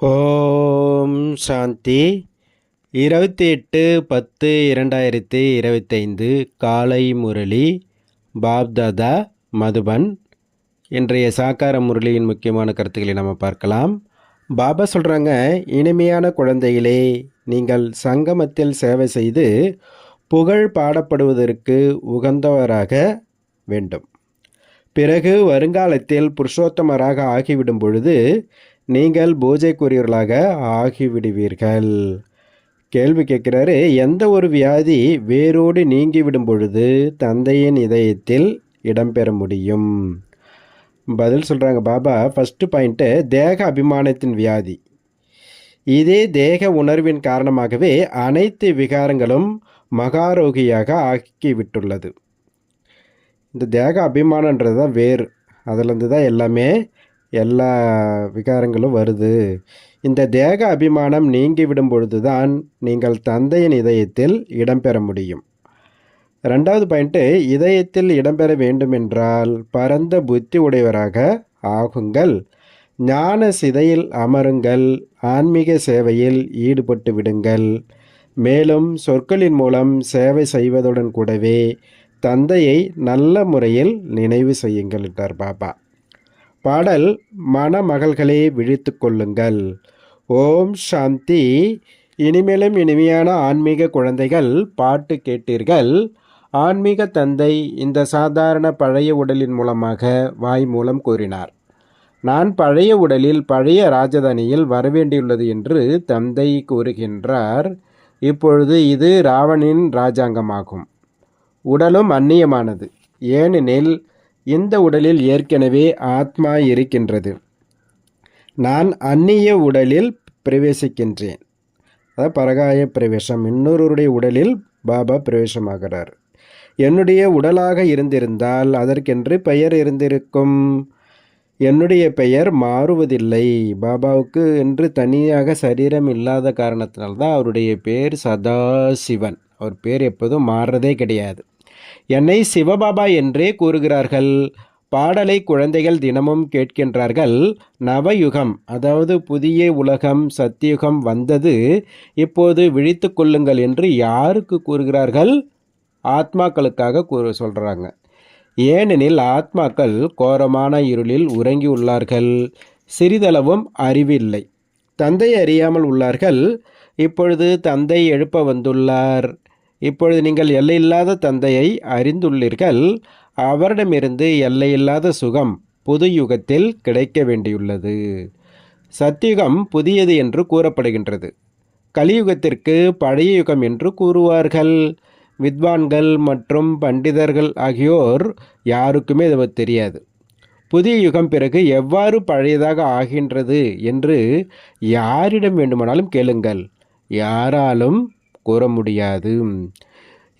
ஓம் சாந்தி. இருபத்தி எட்டு பத்து இரண்டாயிரத்தி இருபத்தைந்து காலை முரளி பாப்தாதா மதுபன். இன்றைய சாக்கார முரளியின் முக்கியமான கருத்துக்களை நம்ம பார்க்கலாம். பாபா சொல்கிறாங்க இனிமையான குழந்தைகளே நீங்கள் சங்கமத்தில் சேவை செய்து புகழ் பாடப்படுவதற்கு உகந்தவராக வேண்டும். பிறகு வருங்காலத்தில் புருஷோத்தமராக ஆகிவிடும் பொழுது நீங்கள் பூஜைக்குரியவர்களாக ஆகிவிடுவீர்கள். கேள்வி கேட்கிறாரு எந்த ஒரு வியாதி வேரோடு நீங்கிவிடும் பொழுது தந்தையின் இதயத்தில் இடம்பெற முடியும்? பதில் சொல்கிறாங்க பாபா ஃபஸ்ட்டு பாயிண்ட்டு தேக அபிமானத்தின் வியாதி. இதே தேக உணர்வின் காரணமாகவே அனைத்து விகாரங்களும் மகாரோகியாக ஆக்கிவிட்டுள்ளது. இந்த தேக அபிமானன்றது தான் வேர் அதிலிருந்து தான் எல்லாமே எல்லா விகாரங்களும் வருது. இந்த தேக அபிமானம் நீங்கிவிடும் பொழுதுதான் நீங்கள் தந்தையின் இதயத்தில் இடம்பெற முடியும். ரெண்டாவது பாயிண்ட்டு இதயத்தில் இடம்பெற வேண்டுமென்றால் பரந்த புத்தி உடையவராக ஆகுங்கள். ஞான சிதையில் அமருங்கள். ஆன்மீக சேவையில் ஈடுபட்டு விடுங்கள். மேலும் சொற்களின் மூலம் சேவை செய்வதுடன் கூடவே தந்தையை நல்ல முறையில் நினைவு செய்யுங்கள் என்றார் பாபா. பாடல் மணமகள்களே விழித்து கொள்ளுங்கள். ஓம் சாந்தி. இனிமேலும் இனிமையான ஆன்மீக குழந்தைகள் பாட்டு கேட்டீர்கள். ஆன்மீக தந்தை இந்த சாதாரண பழைய உடலின் மூலமாக வாய் மூலம் கூறினார். நான் பழைய உடலில் பழைய ராஜதானியில் வரவேண்டியுள்ளது என்று தந்தை கூறுகின்றார். இப்பொழுது இது ராவணின் ராஜாங்கமாகும். உடலும் அந்நியமானது. ஏனெனில் இந்த உடலில் ஏற்கனவே ஆத்மா இருக்கின்றது? நான் அந்நிய உடலில் பிரவேசிக்கின்றேன். அதாவது பரகாய பிரவேசம். இன்னொருவருடைய உடலில் பாபா பிரவேசமாகிறார். என்னுடைய உடலாக இருந்திருந்தால் அதற்கென்று பெயர் இருந்திருக்கும். என்னுடைய பெயர் மாறுவதில்லை. பாபாவுக்கு என்று தனியாக சரீரம் இல்லாத காரணத்தினால்தான் அவருடைய பேர் சதாசிவன். அவர் பேர் எப்போதும் மாறுறதே கிடையாது. என்னை சிவபாபா என்றே கூறுகிறார்கள். பாடலை குழந்தைகள் தினமும் கேட்கின்றார்கள். நவயுகம் அதாவது புதிய உலகம் சத்தியுகம் வந்தது. இப்போது விழித்து கொள்ளுங்கள் என்று யாருக்கு கூறுகிறார்கள்? ஆத்மாக்களுக்காக கூறு சொல்கிறாங்க ஏனெனில் ஆத்மாக்கள் கோரமான இருளில் உறங்கியுள்ளார்கள் சிறிதளவும் அறிவில்லை. தந்தை அறியாமல் உள்ளார்கள். இப்பொழுது தந்தை எழுப்ப வந்துள்ளார். இப்பொழுது நீங்கள் எல்லையில்லாத தந்தையை அறிந்துள்ளீர்கள். அவரிடமிருந்து எல்லையில்லாத சுகம் புது யுகத்தில் கிடைக்க வேண்டியுள்ளது. சத்தியுகம் புதியது என்று கூறப்படுகின்றது. கலியுகத்திற்கு பழைய யுகம் என்று கூறுவார்கள். வித்வான்கள் மற்றும் பண்டிதர்கள் ஆகியோர் யாருக்குமே இது தெரியாது. புதிய யுகம் பிறகு எவ்வாறு பழையதாக ஆகின்றது என்று யாரிடம் வேண்டுமானாலும் கேளுங்கள். யாராலும் கூற முடியாது.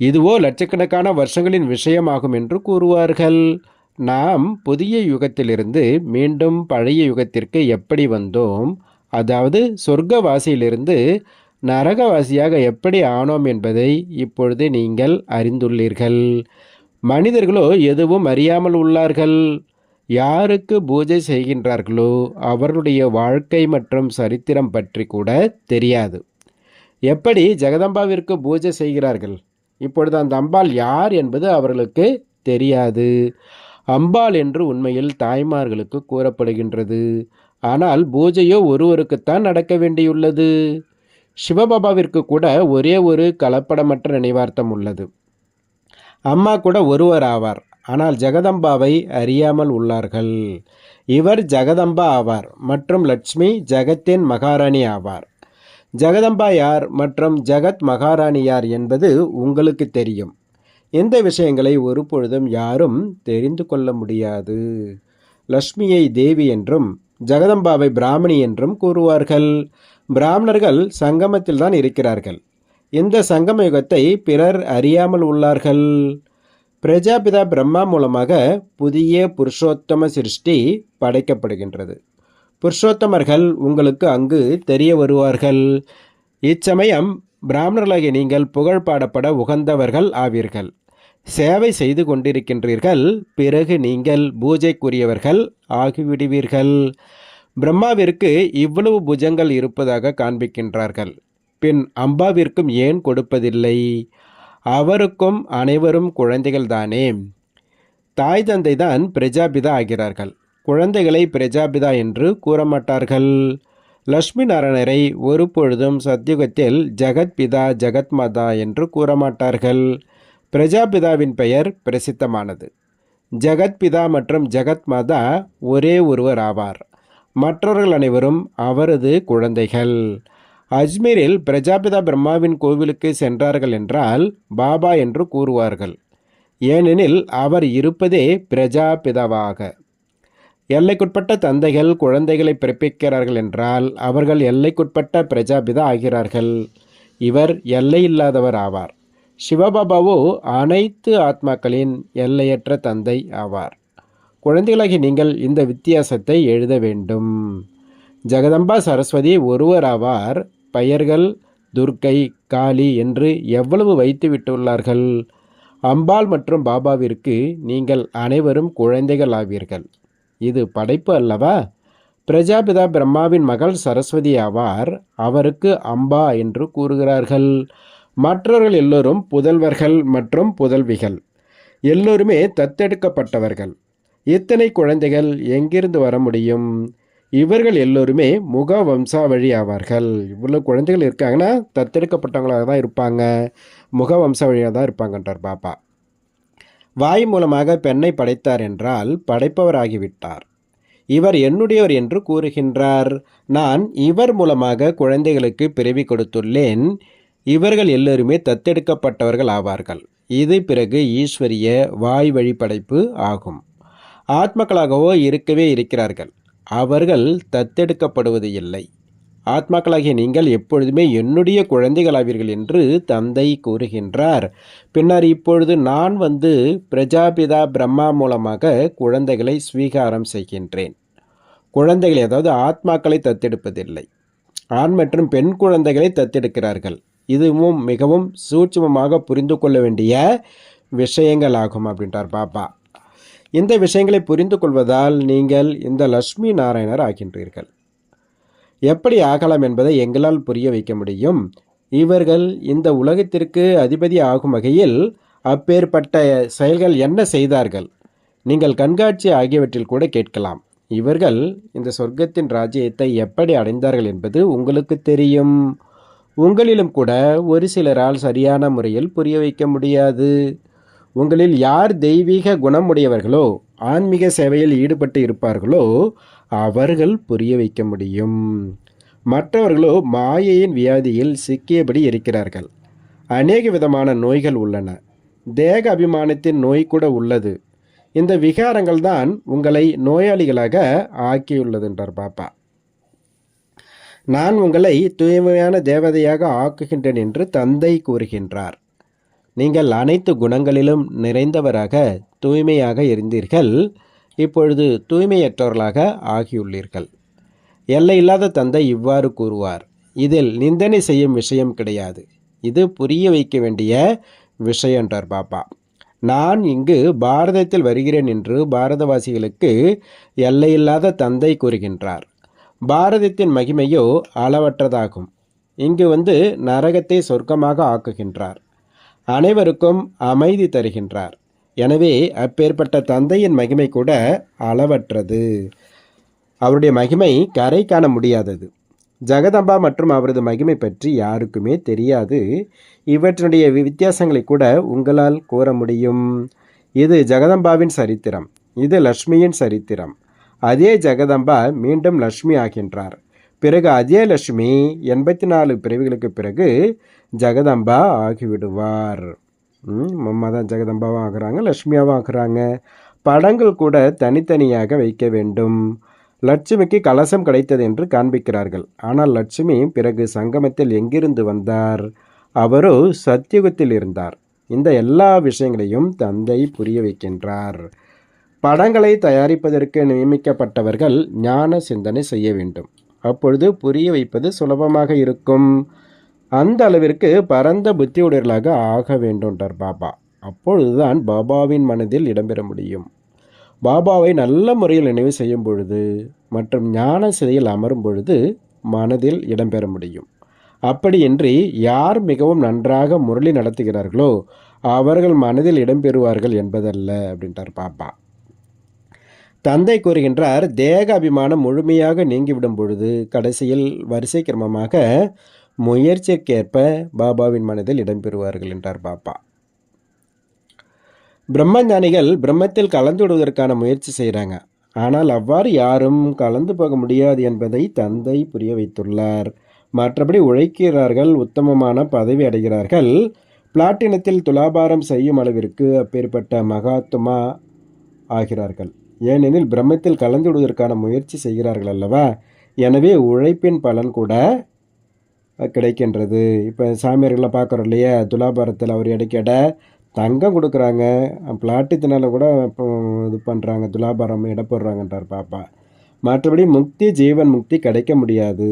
இதுவோ லட்சக்கணக்கான வருஷங்களின் விஷயமாகும் என்று கூறுவார்கள். நாம் புதிய யுகத்திலிருந்து மீண்டும் பழைய யுகத்திற்கு எப்படி வந்தோம்? அதாவது சொர்க்கவாசியிலிருந்து நரகவாசியாக எப்படி ஆனோம் என்பதை இப்பொழுது நீங்கள் அறிந்துள்ளீர்கள். மனிதர்களோ எதுவும் அறியாமல் உள்ளார்கள். யாருக்கு பூஜை செய்கின்றார்களோ அவர்களுடைய வாழ்க்கை மற்றும் சரித்திரம் பற்றி கூட தெரியாது. எப்படி ஜெகதம்பாவிற்கு பூஜை செய்கிறார்கள்? இப்பொழுது அந்த அம்பாள் யார் என்பது அவர்களுக்கு தெரியாது. அம்பாள் என்று உண்மையில் தாய்மார்களுக்கு கூறப்படுகின்றது. ஆனால் பூஜையோ ஒருவருக்குத்தான் நடக்க வேண்டியுள்ளது. சிவபாபாவிற்கு கூட ஒரே ஒரு கலப்படமற்ற நினைவார்த்தம் உள்ளது. அம்மா கூட ஒருவர் ஆவார் ஆனால் ஜெகதம்பாவை அறியாமல் உள்ளார்கள். இவர் ஜெகதம்பா ஆவார் மற்றும் லட்சுமி ஜெகத்தின் மகாராணி ஆவார். ஜெகதம்பா யார் மற்றும் ஜெகத் மகாராணி யார் என்பது உங்களுக்கு தெரியும். இந்த விஷயங்களை ஒரு பொழுதும் யாரும் தெரிந்து கொள்ள முடியாது. லக்ஷ்மியை தேவி என்றும் ஜெகதம்பாவை பிராமணி என்றும் கூறுவார்கள். பிராமணர்கள் சங்கமத்தில் தான் இருக்கிறார்கள். இந்த சங்கம யுகத்தை பிறர் அறியாமல் உள்ளார்கள்? பிரஜாபிதா பிரம்மா மூலமாக புதிய புருஷோத்தம சிருஷ்டி படைக்கப்படுகின்றது. புருஷோத்தமர்கள் உங்களுக்கு அங்கு தெரிய வருவார்கள். இச்சமயம் பிராமணர்களாகிய நீங்கள் புகழ் பாடப்பட உகந்தவர்கள் ஆவீர்கள். சேவை செய்து கொண்டிருக்கின்றீர்கள் பிறகு நீங்கள் பூஜைக்குரியவர்கள் ஆகிவிடுவீர்கள். பிரம்மாவிற்கு இவ்வளவு புஜங்கள் இருப்பதாக காண்பிக்கின்றார்கள். பின் அம்பாவிற்கும் ஏன் கொடுப்பதில்லை? அவருக்கும் அனைவரும் குழந்தைகள்தானே? தாய் தந்தை தான் பிரஜாபிதா ஆகிறார்கள். குழந்தைகளை பிரஜாபிதா என்று கூறமாட்டார்கள். லக்ஷ்மி லட்சுமி நாராயணரை ஒரு பொழுதும் சத்யுகத்தில் ஜெகத்பிதா ஜெகத்மாதா என்று கூறமாட்டார்கள். பிரஜாபிதாவின் பெயர் பிரசித்தமானது. ஜெகத்பிதா மற்றும் ஜெகத்மாதா ஒரே ஒருவர் ஆவார். மற்றவர்கள் அனைவரும் அவரது குழந்தைகள். அஜ்மீரில் பிரஜாபிதா பிரம்மாவின் கோவிலுக்கு சென்றார்கள் என்றால் பாபா என்று கூறுவார்கள். ஏனெனில் அவர் இருப்பதே பிரஜாபிதாவாக. எல்லைக்குட்பட்ட தந்தைகள் குழந்தைகளை பிறப்பிக்கிறார்கள் என்றால் அவர்கள் எல்லைக்குட்பட்ட பிரஜாபிதா ஆகிறார்கள். இவர் எல்லையில்லாதவர் ஆவார். சிவபாபாவோ அனைத்து ஆத்மாக்களின் எல்லையற்ற தந்தை ஆவார். குழந்தைகளாகி நீங்கள் இந்த வித்தியாசத்தை எழுத வேண்டும். ஜெகதம்பா சரஸ்வதி ஒருவர் ஆவார். பெயர்கள் துர்க்கை காளி என்று எவ்வளவு வைத்து விட்டுள்ளார்கள் அம்பாள் மற்றும் பாபாவிற்கு நீங்கள் அனைவரும் குழந்தைகள் ஆவீர்கள் இது படைப்பு அல்லவா? பிரஜாபிதா பிரம்மாவின் மகள் சரஸ்வதி ஆவார். அவருக்கு அம்பா என்று கூறுகிறார்கள். மற்றவர்கள் எல்லோரும் புதல்வர்கள் மற்றும் புதல்விகள். எல்லோருமே தத்தெடுக்கப்பட்டவர்கள். இத்தனை குழந்தைகள் எங்கிருந்து வர முடியும்? இவர்கள் எல்லோருமே முக வம்சாவழி ஆவார்கள். இவ்வளோ குழந்தைகள் இருக்காங்கன்னா தத்தெடுக்கப்பட்டவங்களாக தான் இருப்பாங்க. முக வம்சாவழியாக தான் இருப்பாங்கன்றார் பாப்பா. வாய் மூலமாக பெண்ணை படைத்தார் என்றால் படைப்பவராகிவிட்டார். இவர் என்னுடையவர் என்று கூறுகின்றார். நான் இவர் மூலமாக குழந்தைகளுக்கு பிறவி கொடுத்துள்ளேன். இவர்கள் எல்லோருமே தத்தெடுக்கப்பட்டவர்கள் ஆவார்கள். இது பிறகு ஈஸ்வரிய வாய் வழி படைப்பு ஆகும். ஆத்மக்களாகவோ இருக்கவே இருக்கிறார்கள். அவர்கள் தத்தெடுக்கப்படுவது இல்லை. ஆத்மாக்களாகிய நீங்கள் எப்பொழுதுமே என்னுடைய குழந்தைகளாவீர்கள் என்று தந்தை கூறுகின்றார். பின்னர் இப்பொழுது நான் வந்து பிரஜாபிதா பிரம்மா மூலமாக குழந்தைகளை ஸ்வீகாரம் செய்கின்றேன். குழந்தைகளை அதாவது ஆத்மாக்களை தத்தெடுப்பதில்லை. ஆண் மற்றும் பெண் குழந்தைகளை தத்தெடுக்கிறார்கள். இதுவும் மிகவும் சூட்சமமாக புரிந்து கொள்ள வேண்டிய விஷயங்கள் ஆகும் அப்படின்றார் பாபா. இந்த விஷயங்களை புரிந்து கொள்வதால் நீங்கள் இந்த லக்ஷ்மி நாராயணர் ஆகின்றீர்கள். எப்படி ஆகலாம் என்பதை எங்களால் புரிய வைக்க முடியும்? இவர்கள் இந்த உலகத்திற்கு அதிபதி ஆகும் வகையில் அப்பேற்பட்ட செயல்கள் என்ன செய்தார்கள்? நீங்கள் கண்காட்சி ஆகியவற்றில் கூட கேட்கலாம். இவர்கள் இந்த சொர்க்கத்தின் ராஜ்யத்தை எப்படி அடைந்தார்கள் என்பது உங்களுக்கு தெரியும். உங்களிலும் கூட ஒரு சிலரால் சரியான முறையில் புரிய வைக்க முடியாது. உங்களில் யார் தெய்வீக குணமுடையவர்களோ ஆன்மீக சேவையில் ஈடுபட்டு இருப்பார்களோ அவர்கள் புரிய வைக்க முடியும். மற்றவர்களோ மாயையின் வியாதியில் சிக்கியபடி இருக்கிறார்கள். அநேக விதமான நோய்கள் உள்ளன. தேக அபிமானத்தின் நோய் கூட உள்ளது. இந்த விகாரங்கள் தான் உங்களை நோயாளிகளாக ஆக்கியுள்ளது என்றார் பாப்பா. நான் உங்களை தூய்மையான தேவதையாக ஆக்குகின்றேன் என்று தந்தை கூறுகின்றார். நீங்கள் அனைத்து குணங்களிலும் நிறைந்தவராக தூய்மையாக இருந்தீர்கள். இப்பொழுது தூய்மையற்றவர்களாக ஆகியுள்ளீர்கள். எல்லையில்லாத தந்தை இவ்வாறு கூறுவார் இதில் நிந்தனை செய்யும் விஷயம் கிடையாது. இது புரிய வைக்க வேண்டிய விஷயன்றார் பாப்பா. நான் இங்கு பாரதத்தில் வருகிறேன் என்று பாரதவாசிகளுக்கு எல்லையில்லாத தந்தை கூறுகின்றார். பாரதத்தின் மகிமையோ அளவற்றதாகும். இங்கு வந்து நரகத்தை சொர்க்கமாக ஆக்குகின்றார். அனைவருக்கும் அமைதி தருகின்றார். எனவே அப்பேற்பட்ட தந்தையின் மகிமை கூட அளவற்றது. அவருடைய மகிமை கரை காண முடியாதது. ஜெகதம்பா மற்றும் அவரது மகிமை பற்றி யாருக்குமே தெரியாது. இவற்றினுடைய வித்தியாசங்களை கூட உங்களால் கூற முடியும். இது ஜெகதம்பாவின் சரித்திரம். இது லக்ஷ்மியின் சரித்திரம். அதே ஜெகதம்பா மீண்டும் லக்ஷ்மி ஆகின்றார். பிறகு அதே லட்சுமி எண்பத்தி நாலு பிறவிகளுக்கு பிறகு ஜெகதம்பா ஆகிவிடுவார். அம்மா தான் ஜெகதம்பாவும் ஆகுறாங்க லக்ஷ்மியாவும் ஆகுறாங்க படங்கள் கூட தனித்தனியாக வைக்க வேண்டும். லட்சுமிக்கு கலசம் கிடைத்தது என்று காண்பிக்கிறார்கள். ஆனால் லட்சுமி பிறகு சங்கமத்தில் எங்கிருந்து வந்தார்? அவரோ சத்தியுகத்தில் இருந்தார். இந்த எல்லா விஷயங்களையும் தந்தை புரிய வைக்கின்றார். படங்களை தயாரிப்பதற்கு நியமிக்கப்பட்டவர்கள் ஞான சிந்தனை செய்ய வேண்டும். அப்பொழுது புரிய வைப்பது சுலபமாக இருக்கும். அந்த அளவிற்கு பரந்த புத்தியுடையர்களாக ஆக வேண்டும்ன்றார் பாபா. அப்பொழுதுதான் பாபாவின் மனதில் இடம்பெற முடியும். பாபாவை நல்ல முறையில் நினைவு செய்யும் பொழுது மற்றும் ஞான சிதையில் அமரும் பொழுது மனதில் இடம்பெற முடியும். அப்படியின்றி யார் மிகவும் நன்றாக முரளி நடத்துகிறார்களோ அவர்கள் மனதில் இடம்பெறுவார்கள் என்பதல்ல அப்படின்றார் பாப்பா தந்தை கூறுகின்றார் தேக அபிமானம் முழுமையாக நீங்கிவிடும் பொழுது கடைசியில் வரிசை கிரமமாக முயற்சிக்கேற்ப பாபாவின் மனதில் இடம்பெறுவார்கள் என்றார் பாப்பா பிரம்மஞானிகள் பிரம்மத்தில் கலந்து விடுவதற்கான முயற்சி செய்கிறாங்க ஆனால் அவ்வாறு யாரும் கலந்து போக முடியாது என்பதை தந்தை புரிய வைத்துள்ளார். மற்றபடி உழைக்கிறார்கள் உத்தமமான பதவி அடைகிறார்கள். பிளாட்டினத்தில் துலாபாரம் செய்யும் அளவிற்கு அப்பேற்பட்ட மகாத்மா ஆகிறார்கள். ஏனெனில் பிரம்மத்தில் கலந்து விடுவதற்கான முயற்சி செய்கிறார்கள் அல்லவா? எனவே உழைப்பின் பலன் கூட கிடைக்கின்றது. இப்போ சாமியார்களை பார்க்குறோம் இல்லையா? துலாபாரத்தில் அவர் இடைக்கட தங்கம் கொடுக்குறாங்க. பிளாட்டித்தினால கூட இப்போ இது பண்ணுறாங்க துலாபாரம் எடை போடுறாங்கன்றார் பாப்பா. மற்றபடி முக்தி ஜீவன் முக்தி கிடைக்க முடியாது.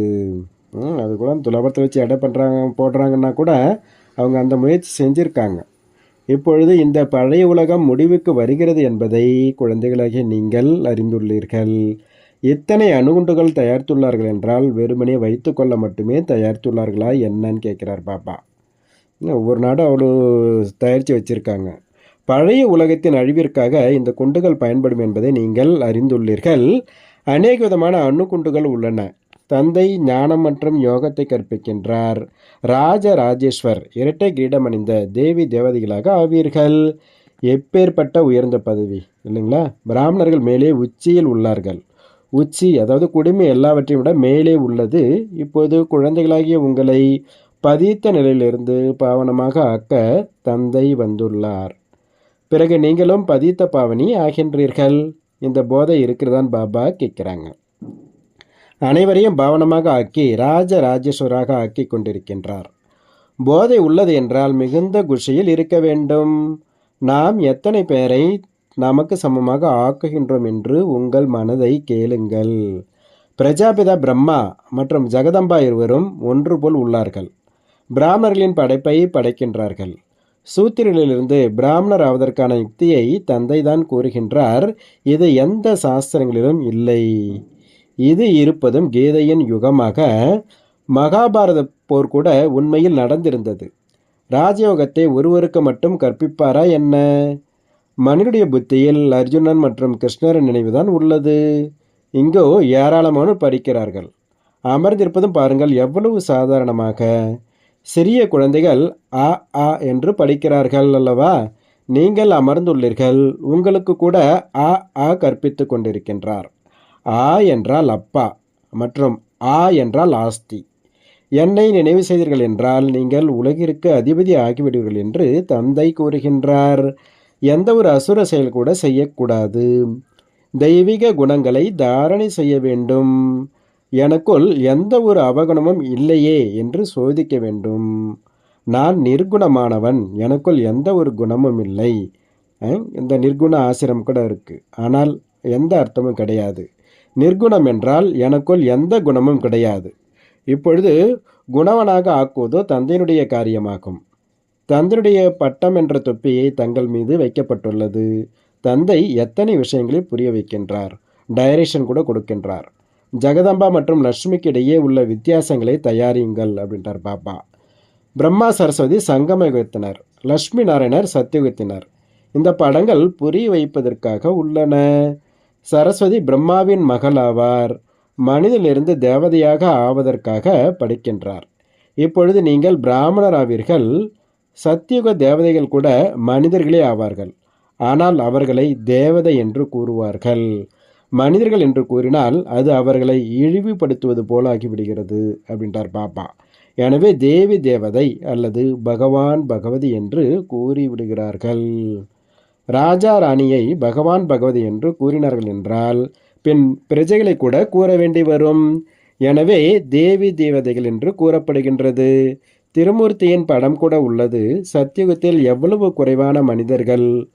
அது கூட துலாபாரத்தை வச்சு எடை பண்ணுறாங்க போடுறாங்கன்னா கூட அவங்க அந்த முயற்சி செஞ்சுருக்காங்க. இப்பொழுது இந்த பழைய உலகம் முடிவுக்கு வருகிறது என்பதை குழந்தைகளாகிய நீங்கள் அறிந்துள்ளீர்கள். இத்தனை அணுகுண்டுகள் தயாரித்துள்ளார்கள் என்றால் வெறுமனே வைத்துக்கொள்ள மட்டுமே தயாரித்துள்ளார்களா என்னன்னு கேட்குறார் பாப்பா. ஒவ்வொரு நாடும் அவ்வளோ தயாரித்து வச்சுருக்காங்க. பழைய உலகத்தின் அழிவிற்காக இந்த குண்டுகள் பயன்படும் என்பதை நீங்கள் அறிந்துள்ளீர்கள். அநேக விதமான அணுகுண்டுகள் உள்ளன. தந்தை ஞானம் மற்றும் யோகத்தை கற்பிக்கின்றார். ராஜ ராஜேஸ்வர் இரட்டை கிரீடம் அணிந்த தேவி தேவதைகளாக ஆவீர்கள். எப்பேற்பட்ட உயர்ந்த பதவி இல்லைங்களா? பிராமணர்கள் மேலே உச்சியில் உள்ளார்கள். உச்சி அதாவது குடுமி எல்லாவற்றையும் விட மேலே உள்ளது. இப்போது குழந்தைகளாகிய உங்களை பதித்த நிலையிலிருந்து பாவனமாக ஆக்க தந்தை வந்துள்ளார். பிறகு நீங்களும் பதித்த பாவனி ஆகின்றீர்கள். இந்த போதை இருக்கிறதான் பாபா கேட்குறாங்க. அனைவரையும் பாவனமாக ஆக்கி ராஜ ராஜேஸ்வராக ஆக்கி கொண்டிருக்கின்றார். போதை உள்ளது என்றால் மிகுந்த குஷியில் இருக்க வேண்டும். நாம் எத்தனை பேரை நமக்கு சமமாக ஆக்குகின்றோம் என்று உங்கள் மனதை கேளுங்கள். பிரஜாபிதா பிரம்மா மற்றும் ஜெகதம்பா இருவரும் ஒன்று போல் உள்ளார்கள். பிராமணர்களின் படைப்பை படைக்கின்றார்கள். சூத்திரனிலிருந்து பிராமணர் ஆவதற்கான யுக்தியை தந்தை தான் கூறுகின்றார். இது எந்த சாஸ்திரங்களிலும் இல்லை. இது இருப்பதும் கீதையின் யுகமாக மகாபாரத போர் கூட உண்மையில் நடந்திருந்தது. ராஜயோகத்தை ஒருவருக்கு மட்டும் கற்பிப்பாரா என்ன? மனிதனுடைய புத்தியில் அர்ஜுனன் மற்றும் கிருஷ்ணரின் நினைவுதான் உள்ளது. இங்கோ ஏராளமானோர் படிக்கிறார்கள். அமர்ந்திருப்பதும் பாருங்கள் எவ்வளவு சாதாரணமாக. சிறிய குழந்தைகள் ஆ ஆ என்று படிக்கிறார்கள் அல்லவா? நீங்கள் அமர்ந்துள்ளீர்கள். உங்களுக்கு கூட ஆ ஆ கற்பித்து கொண்டிருக்கின்றார். ஆ என்றால் அப்பா மற்றும் ஆ என்றால் ஆஸ்தி. என்னை நினைவு செய்தீர்கள் என்றால் நீங்கள் உலகிற்கு அதிபதி ஆகிவிடுவீர்கள் என்று தந்தை கூறுகின்றார். எந்த ஒரு அசுர செயல் கூட செய்யக்கூடாது. தெய்வீக குணங்களை தாரணை செய்ய வேண்டும். எனக்குள் எந்த ஒரு அவகுணமும் இல்லையே என்று சோதிக்க வேண்டும். நான் நிர்குணமானவன் எனக்குள் எந்த ஒரு குணமும் இல்லை. இந்த நிர்குண ஆசிரம் கூட இருக்குது ஆனால் எந்த அர்த்தமும் கிடையாது. நிர்குணம் என்றால் எனக்குள் எந்த குணமும் கிடையாது. இப்பொழுது குணவனாக ஆக்குவதோ தந்தையினுடைய காரியமாகும். தந்தனுடைய பட்டம் என்ற தொப்பியை தங்கள் மீது வைக்கப்பட்டுள்ளது. தந்தை எத்தனை விஷயங்களை புரிய வைக்கின்றார்? டைரக்ஷன் கூட கொடுக்கின்றார். ஜெகதம்பா மற்றும் லட்சுமிக்கு இடையே உள்ள வித்தியாசங்களை தயாரியுங்கள் அப்படின்றார் பாபா. பிரம்மா சரஸ்வதி சங்கம யுகத்தினர் லட்சுமி நாராயணர் சத்தியுகத்தினர் இந்த படங்கள் புரிய வைப்பதற்காக உள்ளன. சரஸ்வதி பிரம்மாவின் மகள் ஆவார் மனிதனிலிருந்து தேவதையாக ஆவதற்காக படிக்கின்றார். இப்பொழுது நீங்கள் பிராமணர் ஆவீர்கள் சத்தியுக தேவதைகள் கூட மனிதர்களே ஆவார்கள். ஆனால் அவர்களை தேவதை என்று கூறுவார்கள். மனிதர்கள் என்று கூறினால் அது அவர்களை இழிவுபடுத்துவது போல ஆகிவிடுகிறது அப்படின்றார் பாபா. எனவே தேவி தேவதை அல்லது பகவான் பகவதி என்று கூறிவிடுகிறார்கள். ராஜா ராணியை பகவான் பகவதி என்று கூறினார்கள் என்றால் பின் பிரஜைகளை கூட கூற வேண்டி வரும். எனவே தேவி தேவதைகள் என்று கூறப்படுகின்றது. திருமூர்த்தியின் படம் கூட உள்ளது. சத்தியுகத்தில் எவ்வளவு குறைவான மனிதர்கள்?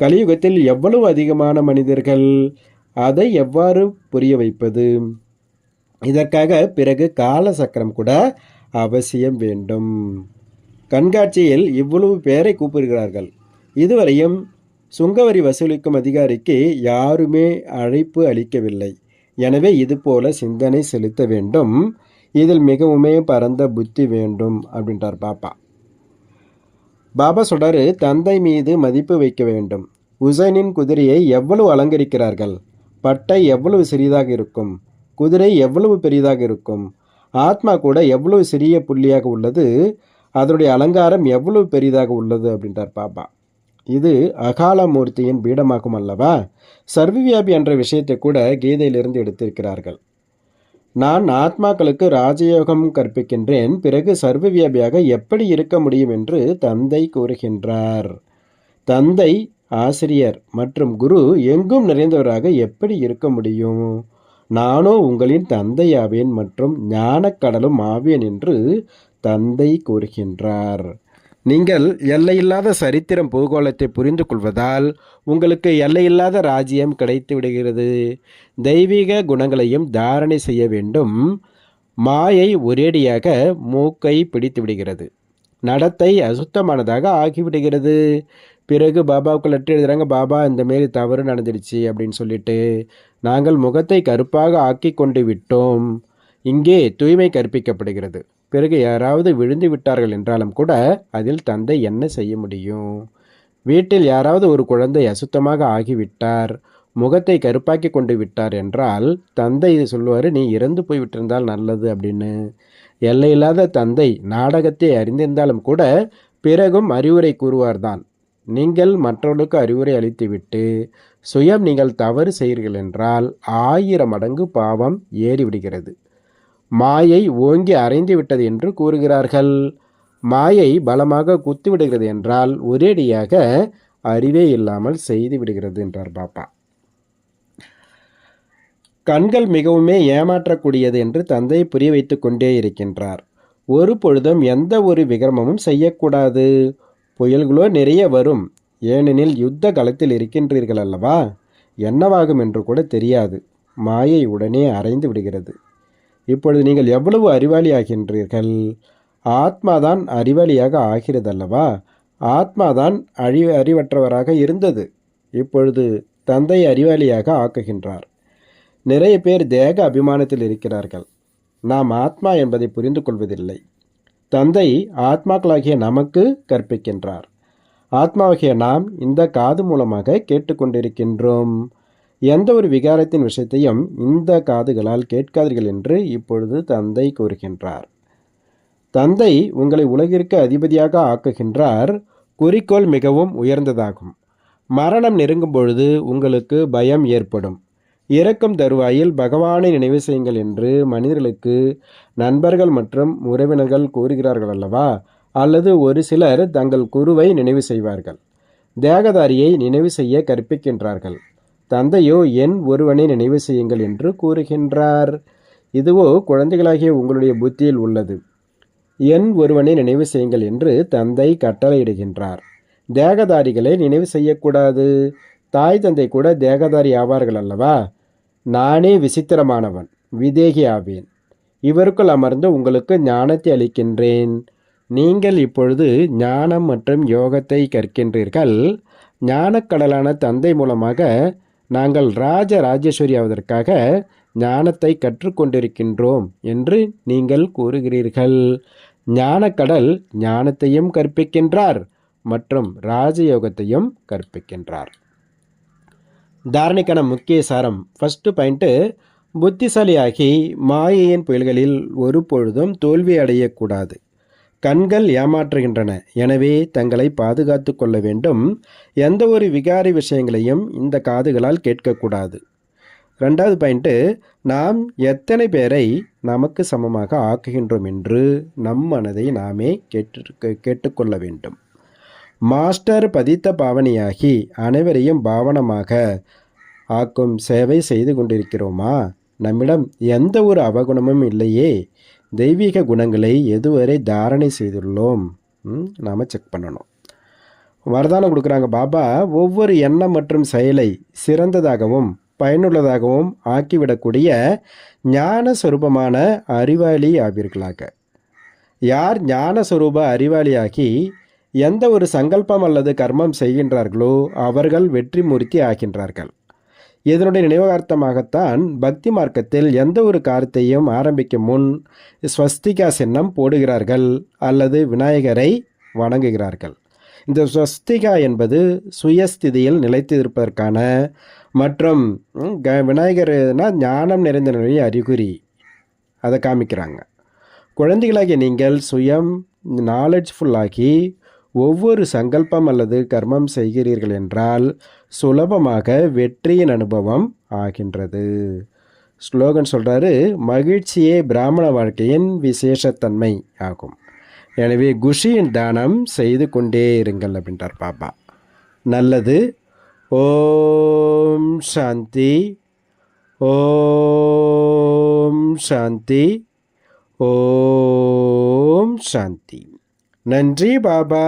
கலியுகத்தில் எவ்வளவு அதிகமான மனிதர்கள்? அதை எவ்வாறு புரிய வைப்பது? இதற்காக பிறகு கால சக்கரம் கூட அவசியம் வேண்டும். கண்காட்சியில் இவ்வளவு பேரை கூப்பிடுகிறார்கள். இதுவரையும் சுங்கவரி வசூலிக்கும் அதிகாரிக்கு யாருமே அழைப்பு அளிக்கவில்லை. எனவே இதுபோல சிந்தனை செலுத்த வேண்டும். இதில் மிகவுமே பரந்த புத்தி வேண்டும் அப்படின்றார் பாப்பா. பாபா சொல்றாரு தந்தை மீது மதிப்பு வைக்க வேண்டும். உசைனின் குதிரையை எவ்வளவு அலங்கரிக்கிறார்கள்? பட்டை எவ்வளவு சிறியதாக இருக்கும்? குதிரை எவ்வளவு பெரியதாக இருக்கும்? ஆத்மா கூட எவ்வளவு சிறிய புள்ளியாக உள்ளது? அதனுடைய அலங்காரம் எவ்வளவு பெரிதாக உள்ளது? அப்படின்றார் பாபா. இது அகால மூர்த்தியின் பீடமாகும் அல்லவா? சர்வவியாபி என்ற விஷயத்தை கூட கீதையிலிருந்து எடுத்திருக்கிறார்கள். நான் ஆத்மாக்களுக்கு ராஜயோகம் கற்பிக்கின்றேன் பிறகு சர்வவியாபியாக எப்படி இருக்க முடியும் என்று தந்தை கூறுகின்றார். தந்தை ஆசிரியர் மற்றும் குரு எங்கும் நிறைந்தவராக எப்படி இருக்க முடியும்? நானோ உங்களின் தந்தையாவேன் மற்றும் ஞானக்கடலும் ஆவேன் என்று தந்தை கூறுகின்றார். நீங்கள் எல்லையில்லாத சரித்திரம் பூகோளத்தை புரிந்து கொள்வதால் உங்களுக்கு எல்லையில்லாத ராஜ்யம் கிடைத்து விடுகிறது. தெய்வீக குணங்களையும் தாரணை செய்ய வேண்டும். மாயை ஒரேடியாக மூக்கை பிடித்து விடுகிறது. நடத்தை அசுத்தமானதாக ஆகிவிடுகிறது. பிறகு பாபாவுக்கு லெட்டர் எழுதுறாங்க பாபா இந்த மாரி தவறு நடந்துடுச்சு அப்படின்னு சொல்லிட்டு நாங்கள் முகத்தை கருப்பாக ஆக்கி கொண்டு விட்டோம். இங்கே தூய்மை கற்பிக்கப்படுகிறது. பிறகு யாராவது விழுந்து விட்டார்கள் என்றாலும் கூட அதில் தந்தை என்ன செய்ய முடியும்? வீட்டில் யாராவது ஒரு குழந்தை அசுத்தமாக ஆகிவிட்டார் முகத்தை கருப்பாக்கி கொண்டு விட்டார் என்றால் தந்தை இது சொல்லுவார் நீ இறந்து போய் விட்டிருந்தால் நல்லது அப்படின்னு. எல்லையில்லாத தந்தை நாடகத்தை அறிந்திருந்தாலும் கூட பிறகும் அறிவுரை கூறுவார்தான் நீங்கள் மற்றவர்களுக்கு அறிவுரை அளித்துவிட்டு சுயம் நீங்கள் தவறு செய்கிறீர்கள் என்றால் ஆயிரம் மடங்கு பாவம் ஏறிவிடுகிறது. மாயை ஓங்கி அரைந்து விட்டது என்று கூறுகிறார்கள். மாயை பலமாக குத்து விடுகிறது என்றால் ஒரேடியாக அறிவே இல்லாமல் செய்து விடுகிறது என்றார் பாப்பா. கண்கள் மிகவுமே ஏமாற்றக்கூடியது என்று தந்தை புரிய வைத்து கொண்டே இருக்கின்றார். ஒரு பொழுதும் எந்த ஒரு விக்ரமமும் செய்யக்கூடாது. புயல்களோ நிறைய வரும். ஏனெனில் யுத்த களத்தில் இருக்கின்றீர்கள் அல்லவா? என்னவாகும் என்று கூட தெரியாது. மாயை உடனே அரைந்து விடுகிறது. இப்பொழுது நீங்கள் எவ்வளவு அறிவாளி ஆகின்றீர்கள் ஆத்மாதான் அறிவாளியாக ஆகிறதல்லவா? ஆத்மாதான் அழி அறிவற்றவராக இருந்தது. இப்பொழுது தந்தை அறிவாளியாக ஆக்குகின்றார். நிறைய பேர் தேக அபிமானத்தில் இருக்கிறார்கள். நாம் ஆத்மா என்பதை புரிந்து கொள்வதில்லை. தந்தை ஆத்மாக்களாகிய நமக்கு கற்பிக்கின்றார். ஆத்மாவாகிய நாம் இந்த காது மூலமாக கேட்டுக்கொண்டிருக்கின்றோம். எந்த ஒரு விகாரத்தின் விஷயத்தையும் இந்த காதுகளால் கேட்காதீர்கள் என்று இப்பொழுது தந்தை கூறுகின்றார். தந்தை உங்களை உலகிற்கு அதிபதியாக ஆக்குகின்றார். குறிக்கோள் மிகவும் உயர்ந்ததாகும். மரணம் நெருங்கும் பொழுது உங்களுக்கு பயம் ஏற்படும். இறக்கும் தருவாயில் பகவானை நினைவு செய்யுங்கள் என்று மனிதர்களுக்கு நண்பர்கள் மற்றும் உறவினர்கள் கூறுகிறார்கள் அல்லவா? அல்லது ஒரு சிலர் தங்கள் குருவை நினைவு செய்வார்கள். தேகதாரியை நினைவு செய்ய கற்பிக்கின்றார்கள். தந்தையோ என் ஒருவனை நினைவு செய்யுங்கள் என்று கூறுகின்றார். இதுவோ குழந்தைகளாகிய உங்களுடைய புத்தியில் உள்ளது. என் ஒருவனை நினைவு செய்யுங்கள் என்று தந்தை கட்டளையிடுகின்றார். தேகதாரிகளை நினைவு செய்யக்கூடாது. தாய் தந்தை கூட தேகதாரி ஆவார்கள் அல்லவா? நானே விசித்திரமானவன் விதேகி ஆவேன். இவருக்குள் அமர்ந்து உங்களுக்கு ஞானத்தை அளிக்கின்றேன். நீங்கள் இப்பொழுது ஞானம் மற்றும் யோகத்தை கற்கின்றீர்கள். ஞானக்கடலான தந்தை மூலமாக நாங்கள் ராஜ ராஜேஸ்வரி ஆவதற்காக ஞானத்தை கற்றுக்கொண்டிருக்கின்றோம் என்று நீங்கள் கூறுகிறீர்கள். ஞானக்கடல் ஞானத்தையும் கற்பிக்கின்றார் மற்றும் ராஜயோகத்தையும் கற்பிக்கின்றார். தாரணைக்கான முக்கிய சாரம் ஃபஸ்ட்டு பாயிண்ட்டு புத்திசாலியாகி மாயையின் புயல்களில் ஒரு பொழுதும் தோல்வி அடையக்கூடாது கண்கள் ஏமாற்றுகின்றன. எனவே தங்களை பாதுகாத்து கொள்ள வேண்டும். எந்த ஒரு விகாரி விஷயங்களையும் இந்த காதுகளால் கேட்கக்கூடாது. ரெண்டாவது பாயிண்ட்டு நாம் எத்தனை பேரை நமக்கு சமமாக ஆக்குகின்றோம் என்று நம் மனதை நாமே கேட்டு கேட்டுக்கொள்ள வேண்டும். மாஸ்டர் பதித்த பாவனையாகி அனைவரையும் பாவனமாக ஆக்கும் சேவை செய்து கொண்டிருக்கிறோமா? நம்மிடம் எந்த ஒரு அவகுணமும் இல்லையே. தெய்வீக குணங்களை எதுவரை தாரணை செய்துள்ளோம்? நாம் செக் பண்ணணும். வரதானம் கொடுக்குறாங்க பாபா ஒவ்வொரு எண்ணம் மற்றும் செயலை சிறந்ததாகவும் பயனுள்ளதாகவும் ஆக்கிவிடக்கூடிய ஞான சொரூபமான அறிவாளி ஆவீர்களாக. யார் ஞான சொரூப அறிவாளியாகி எந்த ஒரு சங்கல்பம் அல்லது கர்மம் செய்கின்றார்களோ அவர்கள் வெற்றி மூர்த்தி ஆகின்றார்கள். இதனுடைய நினைவார்த்தமாகத்தான் பக்தி மார்க்கத்தில் எந்த ஒரு காரியத்தையும் ஆரம்பிக்கும் முன் ஸ்வஸ்திகா சின்னம் போடுகிறார்கள் அல்லது விநாயகரை வணங்குகிறார்கள். இந்த ஸ்வஸ்திகா என்பது சுயஸ்திதியில் நிலைத்திருப்பதற்கான மற்றும் க- விநாயகர்னா ஞானம் நிறைந்த நிலையை அறிகுறி. அதை காமிக்கிறாங்க. குழந்தைகளாகிய நீங்கள் சுயம் நாலெட்ஜ்ஃபுல்லாகி ஒவ்வொரு சங்கல்பம் அல்லது கர்மம் செய்கிறீர்கள் என்றால் சுலபமாக வெற்றியின் அனுபவம் ஆகின்றது. ஸ்லோகன் சொல்கிறாரு மகிழ்ச்சியே பிராமண வாழ்க்கையின் விசேஷத்தன்மை ஆகும். எனவே குஷியின் தானம் செய்து கொண்டே இருங்கள் அப்படின்றார் பாபா. நல்லது. ஓம் சாந்தி. ஓம் சாந்தி. ஓம் சாந்தி. நன்றி பாபா.